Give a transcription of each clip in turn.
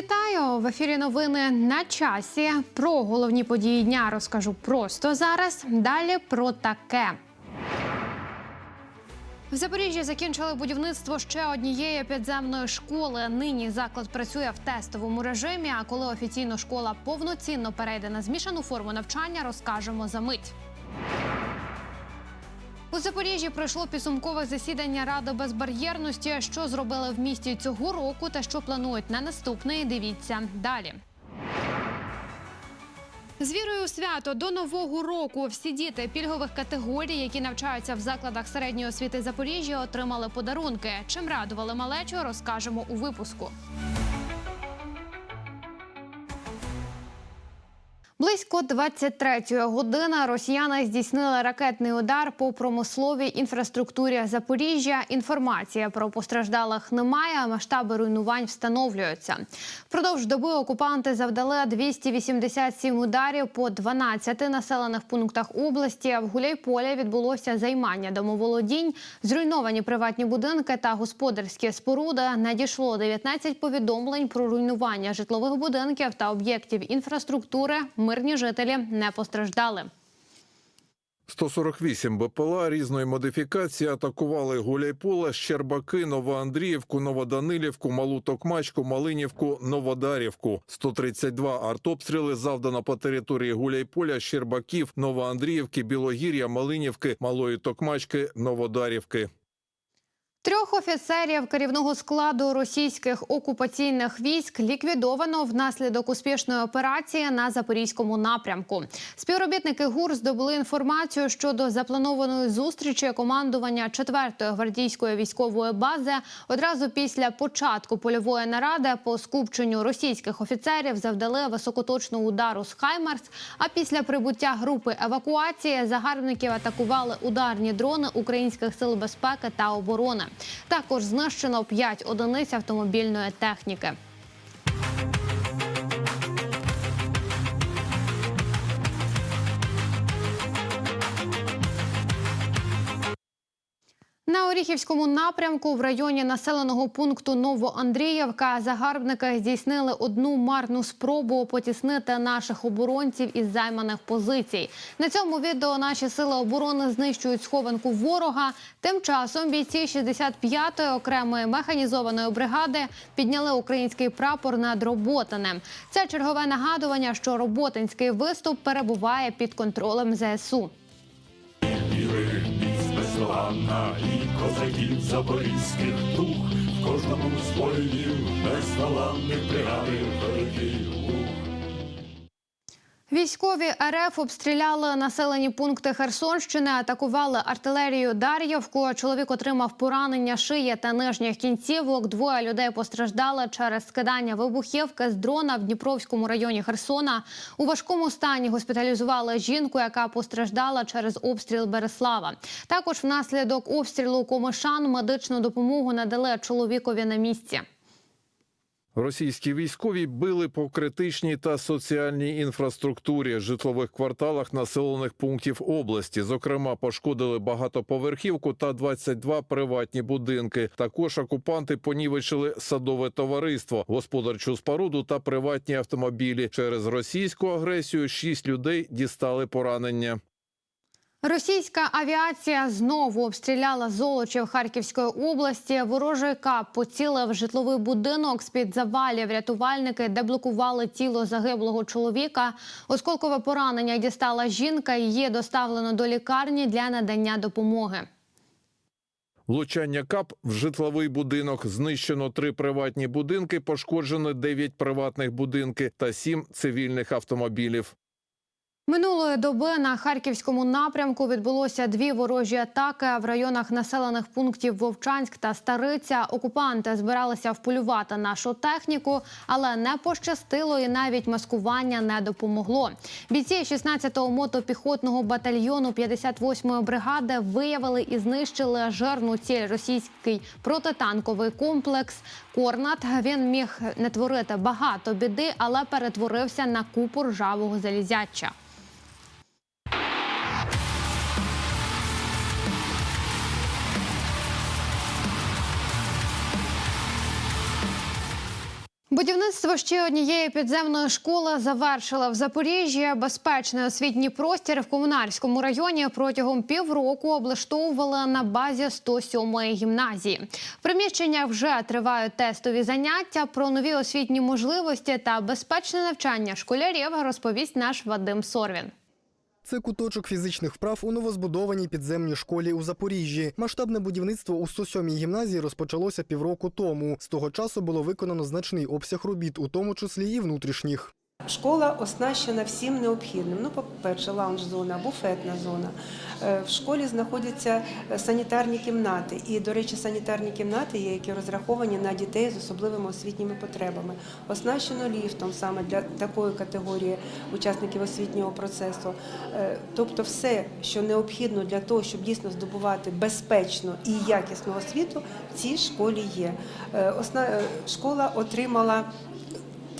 Вітаю в ефірі. Новини на часі. Про головні події дня розкажу просто зараз. Далі про таке. В Запоріжжі закінчили будівництво ще однієї підземної школи. Нині заклад працює в тестовому режимі. А коли офіційно школа повноцінно перейде на змішану форму навчання, розкажемо за мить. У Запоріжжі пройшло підсумкове засідання Ради безбар'єрності. Що зробили в місті цього року та що планують на наступний. Дивіться далі. З вірою у свято до нового року всі діти пільгових категорій, які навчаються в закладах середньої освіти Запоріжжя, отримали подарунки. Чим радували малечу, розкажемо у випуску. Близько 23-ї години росіяни здійснили ракетний удар по промисловій інфраструктурі Запоріжжя. Інформація про постраждалих немає. Масштаби руйнувань встановлюються. Впродовж доби окупанти завдали 287 ударів по 12 населених пунктах області. В Гуляйполі відбулося займання домоволодінь, зруйновані приватні будинки та господарські споруди. Надійшло 19 повідомлень про руйнування житлових будинків та об'єктів інфраструктури мирні жителі не постраждали. 148 БПЛА різної модифікації атакували Гуляйполе, Щербаки, Новоандріївку, Новоданилівку, Малу Токмачку, Малинівку, Новодарівку. 132 артобстріли завдано по території Гуляйполя, Щербаків, Новоандріївки, Білогір'я, Малинівки, Малої Токмачки, Новодарівки. Трьох офіцерів керівного складу російських окупаційних військ ліквідовано внаслідок успішної операції на запорізькому напрямку. Співробітники ГУР здобули інформацію щодо запланованої зустрічі командування 4-ї гвардійської військової бази. Одразу після початку польової наради по скупченню російських офіцерів завдали високоточного удару з Хаймарс. А після прибуття групи евакуації загарбників атакували ударні дрони українських сил безпеки та оборони. Також знищено 5 одиниць автомобільної техніки. Оріхівському напрямку в районі населеного пункту Новоандріївка загарбники здійснили одну марну спробу потіснити наших оборонців із займаних позицій. На цьому відео наші сили оборони знищують схованку ворога. Тим часом бійці 65-ї окремої механізованої бригади підняли український прапор над Роботинем. Це чергове нагадування, що роботинський виступ перебуває під контролем ЗСУ. Віри, і козаків запорізьких дух в кожному з воїнів безталанних бригади великий луг. Військові РФ обстріляли населені пункти Херсонщини, атакували артилерію Дар'ївку. Чоловік отримав поранення шиї та нижніх кінцівок. Двоє людей постраждали через скидання вибухівки з дрона в Дніпровському районі Херсона. У важкому стані госпіталізували жінку, яка постраждала через обстріл Береслава. Також внаслідок обстрілу Комишан медичну допомогу надали чоловікові на місці. Російські військові били по критичній та соціальній інфраструктурі житлових кварталах населених пунктів області. Зокрема, пошкодили багатоповерхівку та 22 приватні будинки. Також окупанти понівечили садове товариство, господарчу споруду та приватні автомобілі. Через російську агресію шість людей дістали поранення. Російська авіація знову обстріляла Золочів Харківської області. Ворожий кап поцілив житловий будинок з під завалів. Рятувальники деблокували тіло загиблого чоловіка. Осколкове поранення дістала жінка. Її доставлено до лікарні для надання допомоги. Влучання кап в житловий будинок знищено три приватні будинки, пошкоджено дев'ять приватних будинки та сім цивільних автомобілів. Минулої доби на харківському напрямку відбулося дві ворожі атаки в районах населених пунктів Вовчанськ та Стариця. Окупанти збиралися вполювати нашу техніку, але не пощастило і навіть маскування не допомогло. Бійці 16-го мотопіхотного батальйону 58-ї бригади виявили і знищили жирну ціль російський протитанковий комплекс. Корнат він міг не творити багато біди, але перетворився на купу ржавого залізяча. Будівництво ще однієї підземної школи завершила в Запоріжжі. Безпечний освітній простір в комунарському районі протягом півроку облаштовували на базі 107-ї гімназії. В приміщеннях вже тривають тестові заняття. Про нові освітні можливості та безпечне навчання школярів розповість наш Вадим Сорвін. Це куточок фізичних вправ у новозбудованій підземній школі у Запоріжжі. Масштабне будівництво у 107-й гімназії розпочалося півроку тому. З того часу було виконано значний обсяг робіт, у тому числі і внутрішніх. Школа оснащена всім необхідним. Ну, по-перше, лаунж-зона, буфетна зона. Е, В школі знаходяться е, санітарні кімнати. І, до речі, санітарні кімнати є, які розраховані на дітей з особливими освітніми потребами. Оснащено ліфтом саме для такої категорії учасників освітнього процесу. Е, Тобто, все, що необхідно для того, щоб дійсно здобувати безпечну і якісну освіту, в цій школі є. Школа отримала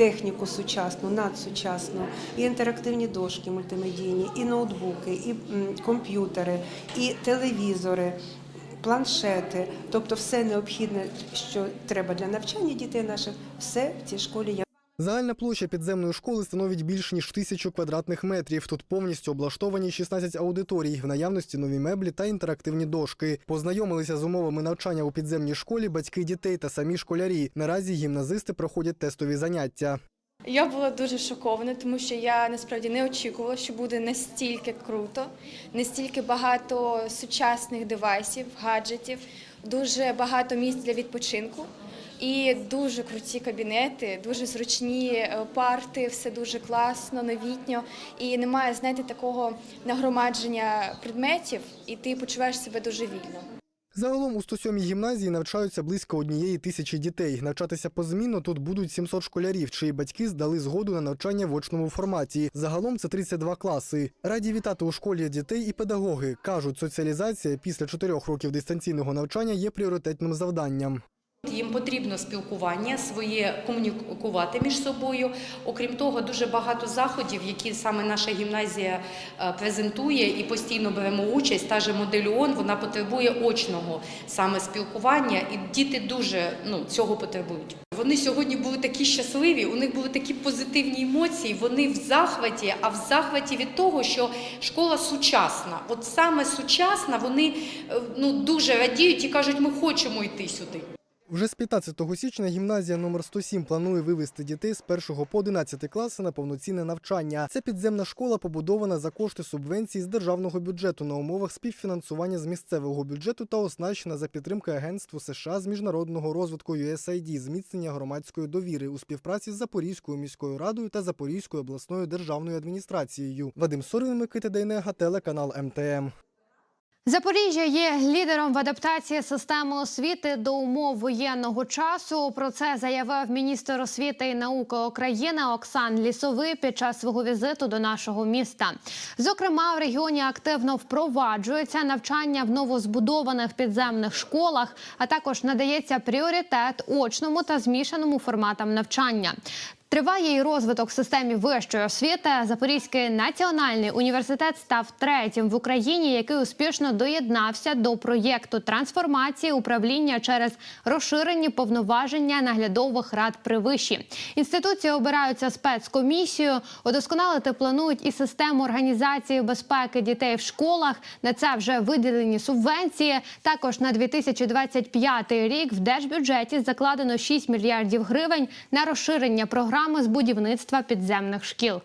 техніку сучасну, надсучасну, і інтерактивні дошки мультимедійні, і ноутбуки, і комп'ютери, і телевізори. Планшети, тобто все необхідне, що треба для навчання дітей наших, все в цій школі. Загальна площа підземної школи становить більш ніж тисячу квадратних метрів. Тут повністю облаштовані 16 аудиторій, в наявності нові меблі та інтерактивні дошки. Познайомилися з умовами навчання у підземній школі батьки дітей та самі школярі. Наразі гімназисти проходять тестові заняття. Я була дуже шокована, тому що я насправді не очікувала, що буде настільки круто, настільки багато сучасних девайсів, гаджетів, дуже багато місць для відпочинку. І дуже круті кабінети, дуже зручні е, парти, все дуже класно, новітньо. І немає, знаєте, такого нагромадження предметів, і ти почуваєш себе дуже вільно. Загалом у 107-й гімназії навчаються близько однієї тисячі дітей. Навчатися позмінно тут будуть 700 школярів, чиї батьки здали згоду на навчання в очному форматі. Загалом це 32 класи. Раді вітати у школі дітей і педагоги. Кажуть, соціалізація після чотирьох років дистанційного навчання є пріоритетним завданням. Їм потрібно спілкування своє комунікувати між собою. Окрім того, дуже багато заходів, які саме наша гімназія е, презентує і постійно беремо участь. Та же модель ООН, вона потребує очного саме спілкування, і діти дуже ну, цього потребують. Вони сьогодні були такі щасливі, у них були такі позитивні емоції. Вони в захваті, а в захваті від того, що школа сучасна. От саме сучасна, вони е, ну дуже радіють і кажуть, ми хочемо йти сюди. Вже з 15 січня гімназія номер 107 планує вивести дітей з 1 по 11 класи на повноцінне навчання. Це підземна школа побудована за кошти субвенцій з державного бюджету на умовах співфінансування з місцевого бюджету та оснащена за підтримки Агентству США з міжнародного розвитку USAID, зміцнення громадської довіри у співпраці з Запорізькою міською радою та Запорізькою обласною державною адміністрацією. Вадим Сорин, Микита Дейнега, телеканал МТМ. Запоріжжя є лідером в адаптації системи освіти до умов воєнного часу. Про це заявив міністр освіти і науки України Оксан Лісовий під час свого візиту до нашого міста. Зокрема, в регіоні активно впроваджується навчання в новозбудованих підземних школах, а також надається пріоритет очному та змішаному форматам навчання. Триває і розвиток в системі вищої освіти. Запорізький національний університет став третім в Україні, який успішно доєднався до проєкту трансформації управління через розширені повноваження наглядових рад при виші. Інституції обираються спецкомісією. Удосконалити планують і систему організації безпеки дітей в школах. На це вже виділені субвенції. Також на 2025 рік в держбюджеті закладено 6 мільярдів гривень на розширення програми з будівництва підземних шкіл.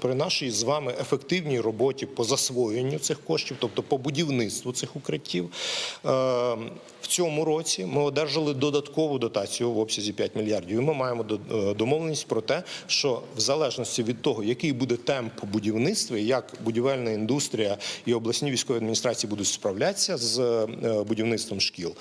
При нашій з вами ефективній роботі по засвоєнню цих коштів, тобто по будівництву цих укриттів, е, в цьому році ми одержали додаткову дотацію в обсязі 5 мільярдів. І ми маємо е, домовленість про те, що в залежності від того, який буде темп будівництва, як будівельна індустрія і обласні військові адміністрації будуть справлятися з е, будівництвом шкіл.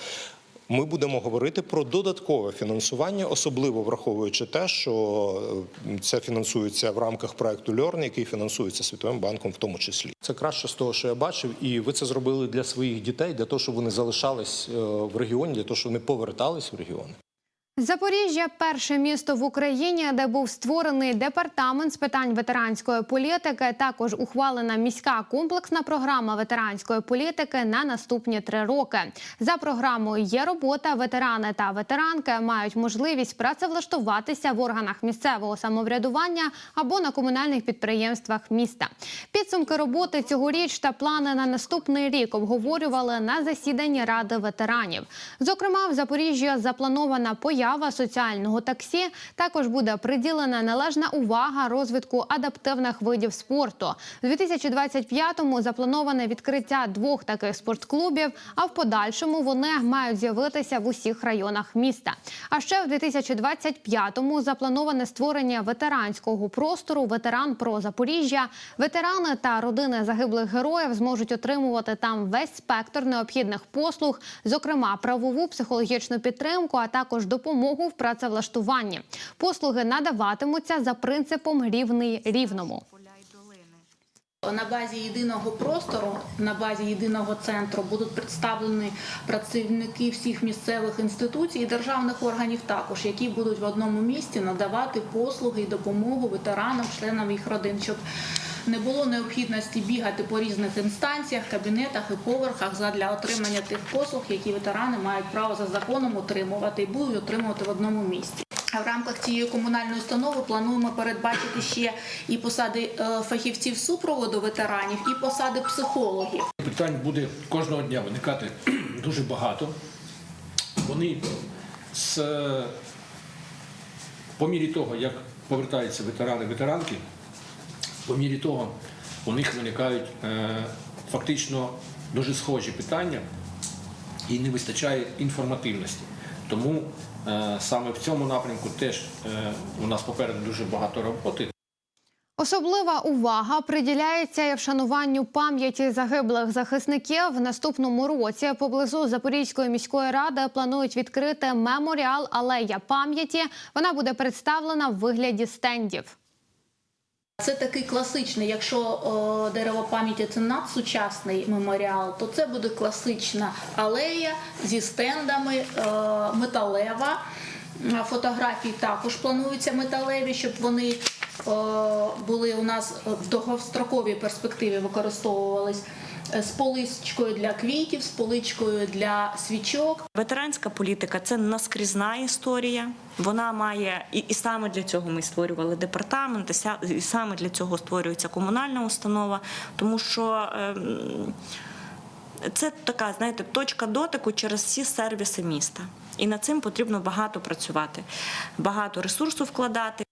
Ми будемо говорити про додаткове фінансування, особливо враховуючи те, що е, це фінансується в рамках проекту Льорн, який фінансується Світовим банком, в тому числі. Це краще з того, що я бачив, і ви це зробили для своїх дітей, для того, щоб вони залишались е, в регіоні, для того, щоб вони повертались в регіони. Запоріжжя перше місто в Україні, де був створений департамент з питань ветеранської політики. Також ухвалена міська комплексна програма ветеранської політики на наступні три роки. За програмою є робота. Ветерани та ветеранки мають можливість працевлаштуватися в органах місцевого самоврядування або на комунальних підприємствах міста. Підсумки роботи цьогоріч та плани на наступний рік обговорювали на засіданні ради ветеранів. Зокрема, в Запоріжжі запланована поява соціального таксі. Також буде приділена належна увага розвитку адаптивних видів спорту. У 2025-му заплановане відкриття двох таких спортклубів. А в подальшому вони мають з'явитися в усіх районах міста. А ще в 2025-му заплановане створення ветеранського простору Ветеран про Запоріжжя. Ветерани та родини загиблих героїв зможуть отримувати там весь спектр необхідних послуг, зокрема правову психологічну підтримку, а також допомогу в працевлаштуванні. Послуги надаватимуться за принципом рівний рівному. На базі єдиного простору, на базі єдиного центру будуть представлені працівники всіх місцевих інституцій і державних органів також, які будуть в одному місці надавати послуги і допомогу ветеранам, членам їх родин, щоб не було необхідності бігати по різних інстанціях, кабінетах і поверхах задля отримання тих послуг, які ветерани мають право за законом отримувати і будуть отримувати в одному місці. А в рамках цієї комунальної установи плануємо передбачити ще і посади е, фахівців супроводу ветеранів, і посади психологів. Питань буде кожного дня виникати дуже багато. Вони з, е, по мірі того, як повертаються ветерани ветеранки, по мірі того у них виникають е, фактично дуже схожі питання і не вистачає інформативності. Тому е, саме в цьому напрямку теж е, у нас попереду дуже багато роботи. Особлива увага приділяється і вшануванню пам'яті загиблих захисників. В наступному році поблизу Запорізької міської ради планують відкрити меморіал Алея пам'яті. Вона буде представлена в вигляді стендів. Це такий класичний, якщо о, дерево пам'яті це надсучасний меморіал, то це буде класична алея зі стендами, е, металева. Фотографії також плануються металеві, щоб вони е, були у нас в довгостроковій перспективі використовувались е, з поличкою для квітів, з поличкою для свічок. Ветеранська політика це наскрізна історія. Вона має і, і саме для цього ми створювали департамент, і саме для цього створюється комунальна установа, тому що. ем, це така, знаєте, точка дотику через всі сервіси міста, і над цим потрібно багато працювати, багато ресурсу вкладати.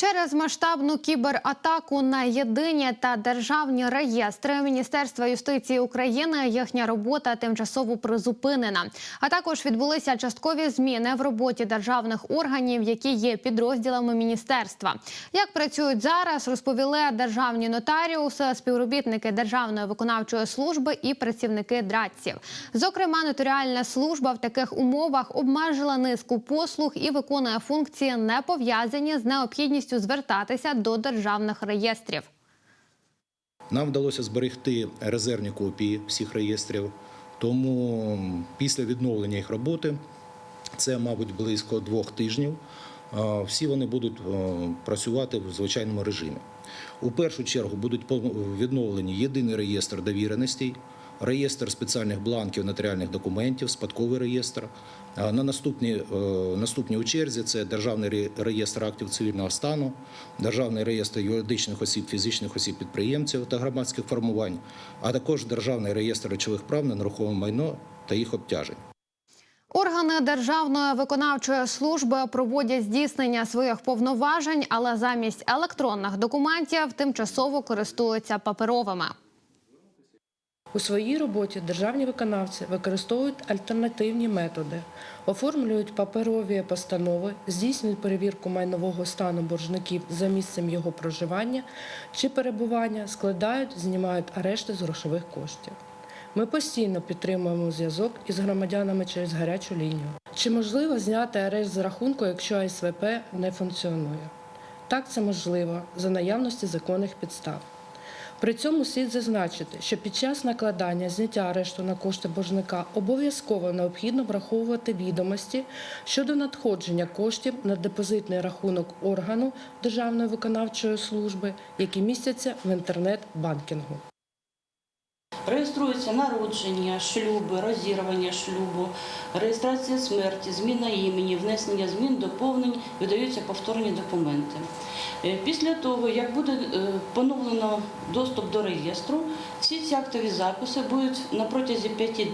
Через масштабну кібератаку на єдині та державні реєстри Міністерства юстиції України їхня робота тимчасово призупинена. А також відбулися часткові зміни в роботі державних органів, які є підрозділами міністерства. Як працюють зараз, розповіли державні нотаріуси, співробітники Державної виконавчої служби і працівники драдців. Зокрема, нотаріальна служба в таких умовах обмежила низку послуг і виконує функції, не пов'язані з необхідністю звертатися до державних реєстрів. Нам вдалося зберегти резервні копії всіх реєстрів, тому після відновлення їх роботи, це, мабуть, близько двох тижнів, всі вони будуть працювати в звичайному режимі. У першу чергу будуть відновлені єдиний реєстр довіреностей, реєстр спеціальних бланків нотаріальних документів, спадковий реєстр. На наступні, е, наступні у черзі це Державний реєстр актів цивільного стану, Державний реєстр юридичних осіб, фізичних осіб підприємців та громадських формувань, а також Державний реєстр речових прав на нерухоме майно та їх обтяжень. Органи Державної виконавчої служби проводять здійснення своїх повноважень, але замість електронних документів тимчасово користуються паперовими. У своїй роботі державні виконавці використовують альтернативні методи, оформлюють паперові постанови, здійснюють перевірку майнового стану боржників за місцем його проживання чи перебування, складають, знімають арешти з грошових коштів. Ми постійно підтримуємо зв'язок із громадянами через гарячу лінію. Чи можливо зняти арешт з рахунку, якщо АСВП не функціонує? Так, це можливо за наявності законних підстав. При цьому слід зазначити, що під час накладання зняття арешту на кошти боржника обов'язково необхідно враховувати відомості щодо надходження коштів на депозитний рахунок органу Державної виконавчої служби, які містяться в інтернет-банкінгу. Реєструються народження, шлюби, розірвання шлюбу, реєстрація смерті, зміна імені, внесення змін, доповнень, видаються повторні документи. Е, Після того, як буде е, поновлено доступ до реєстру, всі ці актові записи будуть на протязі п'яти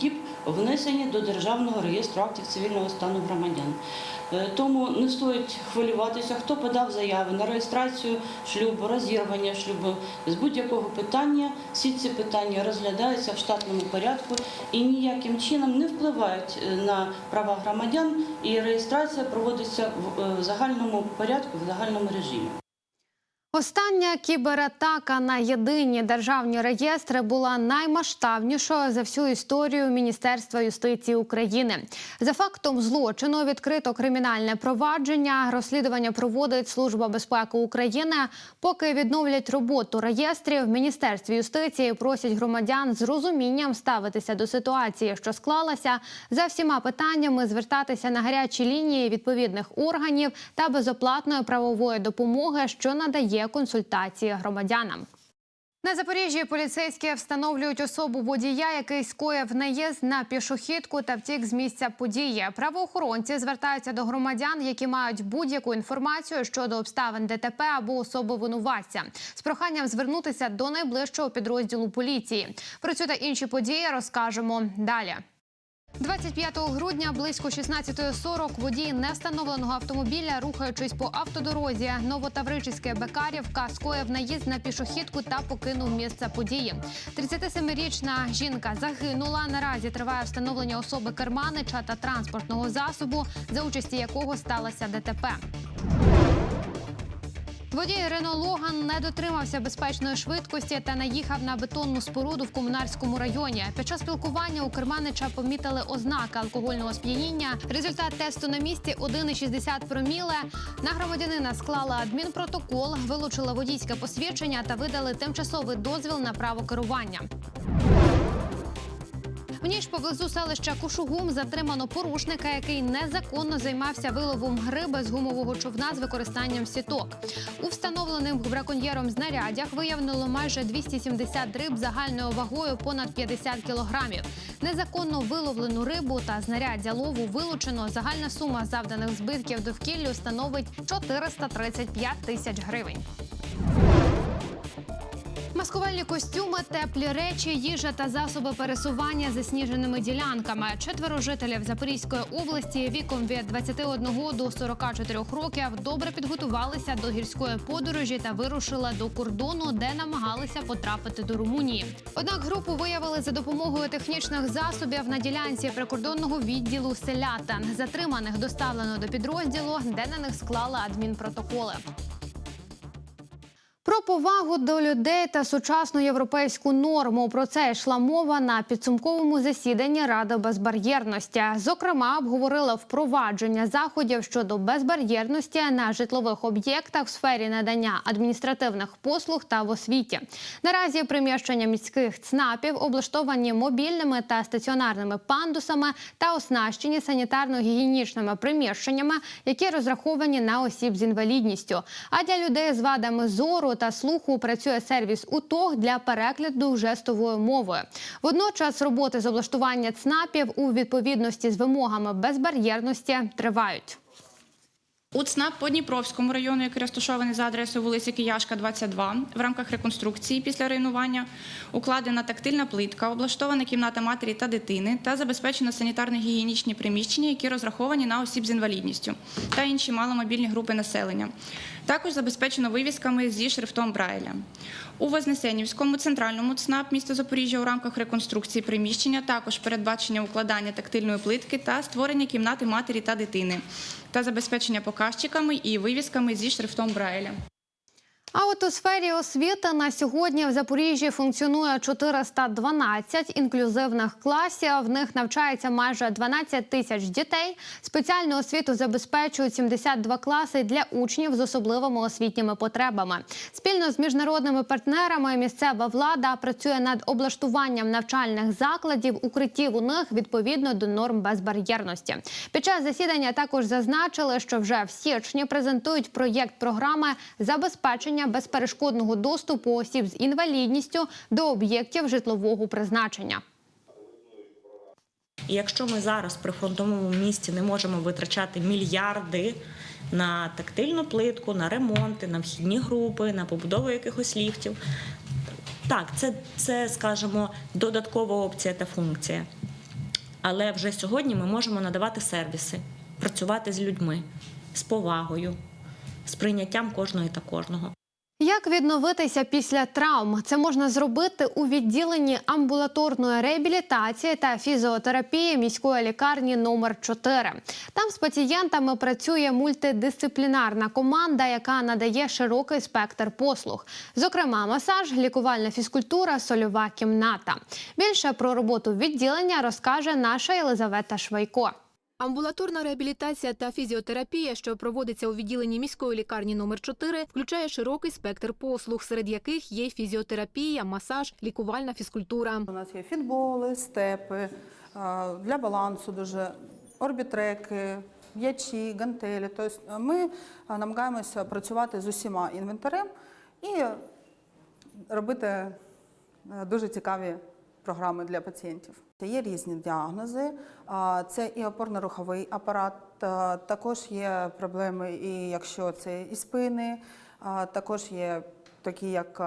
діб внесені до Державного реєстру актів цивільного стану громадян. Е, Тому не стоїть хвилюватися, хто подав заяви на реєстрацію шлюбу, розірвання шлюбу з будь-якого питання. Всі ці питання розглядаються в штатному порядку і ніяким чином не впливають е, на права громадян. І реєстрація проводиться е, в загальному порядку, в загальному режимі. Остання кібератака на єдині державні реєстри була наймасштабнішою за всю історію Міністерства юстиції України. За фактом злочину відкрито кримінальне провадження. Розслідування проводить Служба безпеки України. Поки відновлять роботу реєстрів, в Міністерстві юстиції просять громадян з розумінням ставитися до ситуації, що склалася, за всіма питаннями звертатися на гарячі лінії відповідних органів та безоплатної правової допомоги, що надає консультації громадянам. На Запоріжжі поліцейські встановлюють особу водія, який скоїв наїзд на пішохідку та втік з місця події. Правоохоронці звертаються до громадян, які мають будь-яку інформацію щодо обставин ДТП або особи винуватця, з проханням звернутися до найближчого підрозділу поліції. Про цю та інші події розкажемо далі. 25 грудня близько 16.40 водій невстановленого автомобіля, рухаючись по автодорозі Новотавричівське Бекарівка, скоїв наїзд на пішохідку та покинув місце події. 37-річна жінка загинула. Наразі триває встановлення особи керманича та транспортного засобу, за участі якого сталося ДТП. Водій Рено Логан не дотримався безпечної швидкості та наїхав на бетонну споруду в комунарському районі. Під час спілкування у керманича помітили ознаки алкогольного сп'яніння. Результат тесту на місці 1,60 проміле. На громадянина склали адмінпротокол, вилучили водійське посвідчення та видали тимчасовий дозвіл на право керування. В ніч поблизу селища Кушугум затримано порушника, який незаконно займався виловом гриби з гумового човна з використанням сіток. У встановленим браконьєром знарядях виявлено майже 270 риб загальною вагою понад 50 кілограмів. Незаконно виловлену рибу та знаряддя лову вилучено. Загальна сума завданих збитків довкіллю становить 435 тисяч гривень. Маскувальні костюми, теплі речі, їжа та засоби пересування засніженими ділянками. Четверо жителів Запорізької області віком від 21 до 44 років добре підготувалися до гірської подорожі та вирушили до кордону, де намагалися потрапити до Румунії. Однак групу виявили за допомогою технічних засобів на ділянці прикордонного відділу селятин. Затриманих доставлено до підрозділу, де на них склали адмінпротоколи. Повагу до людей та сучасну європейську норму про це йшла мова на підсумковому засіданні Ради безбар'єрності. Зокрема, обговорили впровадження заходів щодо безбар'єрності на житлових об'єктах в сфері надання адміністративних послуг та в освіті. Наразі приміщення міських ЦНАПів облаштовані мобільними та стаціонарними пандусами та оснащені санітарно-гігієнічними приміщеннями, які розраховані на осіб з інвалідністю. А для людей з вадами зору та слуху працює сервіс УТОГ для перекладу жестовою мовою. Водночас роботи з облаштування ЦНАПів у відповідності з вимогами безбар'єрності тривають. У ЦНАП по Дніпровському району, який розташований за адресою вулиці Кияшка, 22, в рамках реконструкції після руйнування укладена тактильна плитка, облаштована кімната матері та дитини та забезпечено санітарно-гігієнічні приміщення, які розраховані на осіб з інвалідністю та інші маломобільні групи населення. Також забезпечено вивісками зі шрифтом Брайля. У Вознесенівському центральному ЦНАП міста Запоріжжя у рамках реконструкції приміщення також передбачення укладання тактильної плитки та створення кімнати матері та дитини та забезпечення показчиками і вивісками зі шрифтом Брайля. А от у сфері освіти на сьогодні в Запоріжжі функціонує 412 інклюзивних класів. В них навчається майже 12 тисяч дітей. Спеціальну освіту забезпечують 72 класи для учнів з особливими освітніми потребами. Спільно з міжнародними партнерами місцева влада працює над облаштуванням навчальних закладів, укриттів у них відповідно до норм безбар'єрності. Під час засідання також зазначили, що вже в січні презентують проєкт програми забезпечення безперешкодного доступу осіб з інвалідністю до об'єктів житлового призначення. Якщо ми зараз при фронтовому місті не можемо витрачати мільярди на тактильну плитку, на ремонти, на вхідні групи, на побудову якихось ліфтів, так, це, це скажімо, додаткова опція та функція. Але вже сьогодні ми можемо надавати сервіси, працювати з людьми, з повагою, з прийняттям кожної та кожного. Як відновитися після травм? Це можна зробити у відділенні амбулаторної реабілітації та фізіотерапії міської лікарні номер 4 Там з пацієнтами працює мультидисциплінарна команда, яка надає широкий спектр послуг, зокрема, масаж, лікувальна фізкультура, сольова кімната. Більше про роботу відділення розкаже наша Єлизавета Швайко. Амбулаторна реабілітація та фізіотерапія, що проводиться у відділенні міської лікарні номер 4 включає широкий спектр послуг, серед яких є фізіотерапія, масаж, лікувальна фізкультура. У нас є фітболи, степи е, для балансу, дуже орбітреки, м'ячі, гантелі. Тобто ми е, намагаємося працювати з усіма інвентарем і робити е, дуже цікаві програми для пацієнтів. Є різні діагнози. Це і опорно-руховий апарат, також є проблеми, і якщо це і спини, також є такі як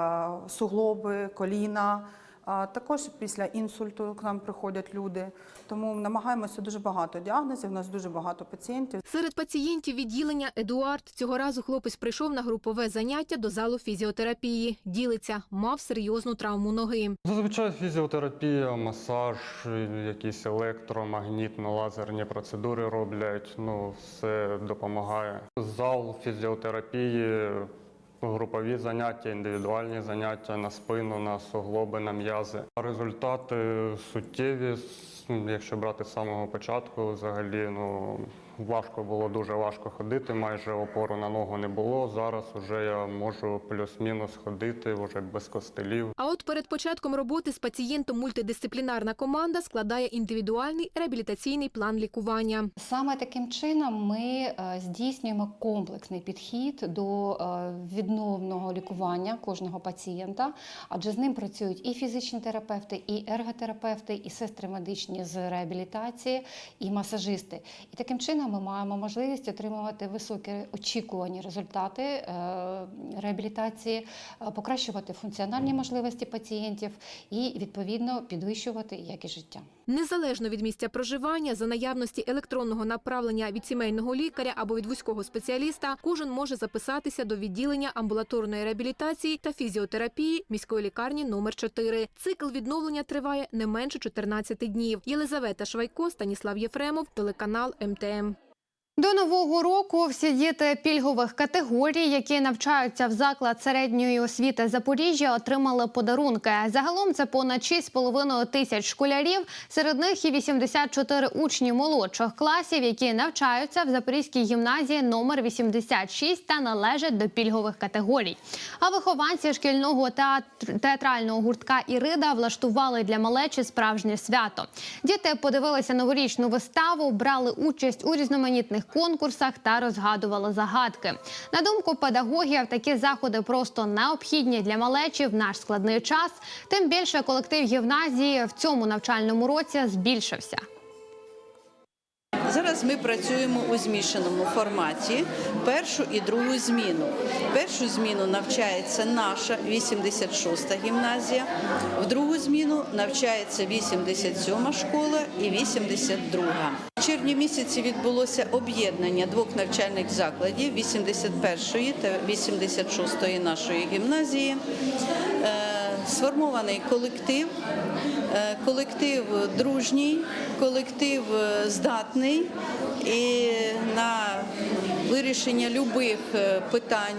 суглоби, коліна. А Також після інсульту к нам приходять люди, тому намагаємося дуже багато діагнозів. У нас дуже багато пацієнтів. Серед пацієнтів відділення Едуард цього разу хлопець прийшов на групове заняття до залу фізіотерапії. Ділиться, мав серйозну травму ноги. Зазвичай фізіотерапія, масаж, якісь електромагнітно-лазерні процедури роблять. Ну, все допомагає. Зал фізіотерапії, групові заняття, індивідуальні заняття на спину, на суглоби, на м'язи. Результати суттєві. Ну, Якщо брати з самого початку, взагалі ну важко було дуже важко ходити. Майже опору на ногу не було. Зараз вже я можу плюс-мінус ходити вже без костелів. А от перед початком роботи з пацієнтом мультидисциплінарна команда складає індивідуальний реабілітаційний план лікування. Саме таким чином ми е, здійснюємо комплексний підхід до е, відновного лікування кожного пацієнта, адже з ним працюють і фізичні терапевти, і ерготерапевти, і сестри медичні з реабілітації, і масажисти. І таким чином ми маємо можливість отримувати високі очікувані результати реабілітації, е, покращувати функціональні можливості пацієнтів і відповідно підвищувати якість життя. Незалежно від місця проживання, за наявності електронного направлення від сімейного лікаря або від вузького спеціаліста, кожен може записатися до відділення амбулаторної реабілітації та фізіотерапії міської лікарні номер 4 Цикл відновлення триває не менше 14 днів. Єлизавета Швайко, Станіслав Єфремов, телеканал МТМ. До нового року всі діти пільгових категорій, які навчаються в заклад середньої освіти Запоріжжя, отримали подарунки. Загалом це понад 6,5 тисяч школярів. Серед них і 84 учні молодших класів, які навчаються в Запорізькій гімназії номер 86 та належать до пільгових категорій. А вихованці шкільного театр- театрального гуртка Ірида влаштували для малечі справжнє свято. Діти подивилися новорічну виставу, брали участь у різноманітних конкурсах та розгадували загадки. На думку педагогів, такі заходи просто необхідні для малечі в наш складний час. Тим більше колектив гімназії в цьому навчальному році збільшився. Зараз ми працюємо у змішаному форматі першу і другу зміну. Першу зміну навчається наша 86-та гімназія, в другу зміну навчається 87-ма школа і 82-га. В червні місяці відбулося об'єднання двох навчальних закладів 81-ї та 86-ї нашої гімназії. Сформований колектив, Е, колектив дружній, колектив е, здатний і на вирішення любих е, питань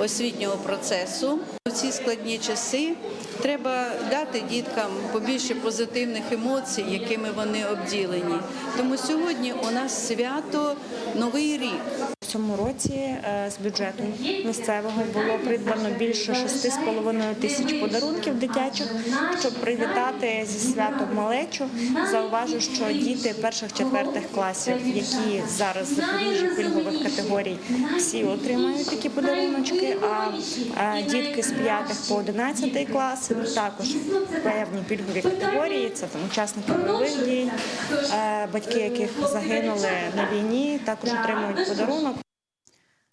освітнього процесу. У ці складні часи треба дати діткам побільше позитивних емоцій, якими вони обділені. Тому сьогодні у нас свято Новий рік. Цьому році е, з бюджету місцевого було придбано більше 6,5 тисяч подарунків дитячих, щоб привітати зі святом малечу. Зауважу, що діти перших-четвертих класів, які зараз в Запоріжжі пільгових категорій, всі отримають такі подаруночки. А дітки з 5 по 11 клас також певні пільгові категорії. Це там учасники бойових дій, е, батьки яких загинули на війні, також отримують подарунок.